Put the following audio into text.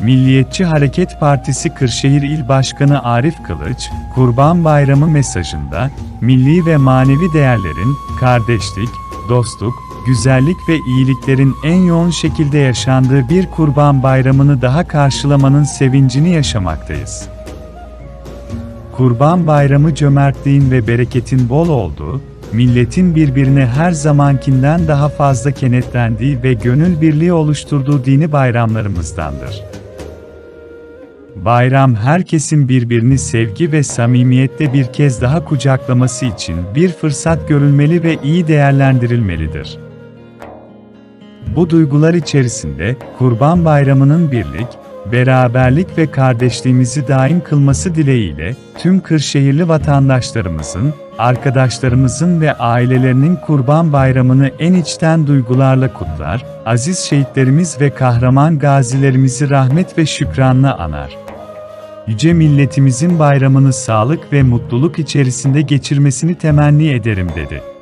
Milliyetçi Hareket Partisi Kırşehir İl Başkanı Arif Kılıç, Kurban Bayramı mesajında, milli ve manevi değerlerin, kardeşlik, dostluk, güzellik ve iyiliklerin en yoğun şekilde yaşandığı bir Kurban Bayramını daha karşılamanın sevincini yaşamaktayız. Kurban Bayramı cömertliğin ve bereketin bol olduğu, milletin birbirine her zamankinden daha fazla kenetlendiği ve gönül birliği oluşturduğu dini bayramlarımızdandır. Bayram herkesin birbirini sevgi ve samimiyetle bir kez daha kucaklaması için bir fırsat görülmeli ve iyi değerlendirilmelidir. Bu duygular içerisinde Kurban Bayramı'nın birlik, beraberlik ve kardeşliğimizi daim kılması dileğiyle tüm Kırşehirli vatandaşlarımızın, arkadaşlarımızın ve ailelerinin Kurban Bayramı'nı en içten duygularla kutlar, aziz şehitlerimiz ve kahraman gazilerimizi rahmet ve şükranla anar. Yüce milletimizin bayramını sağlık ve mutluluk içerisinde geçirmesini temenni ederim dedi.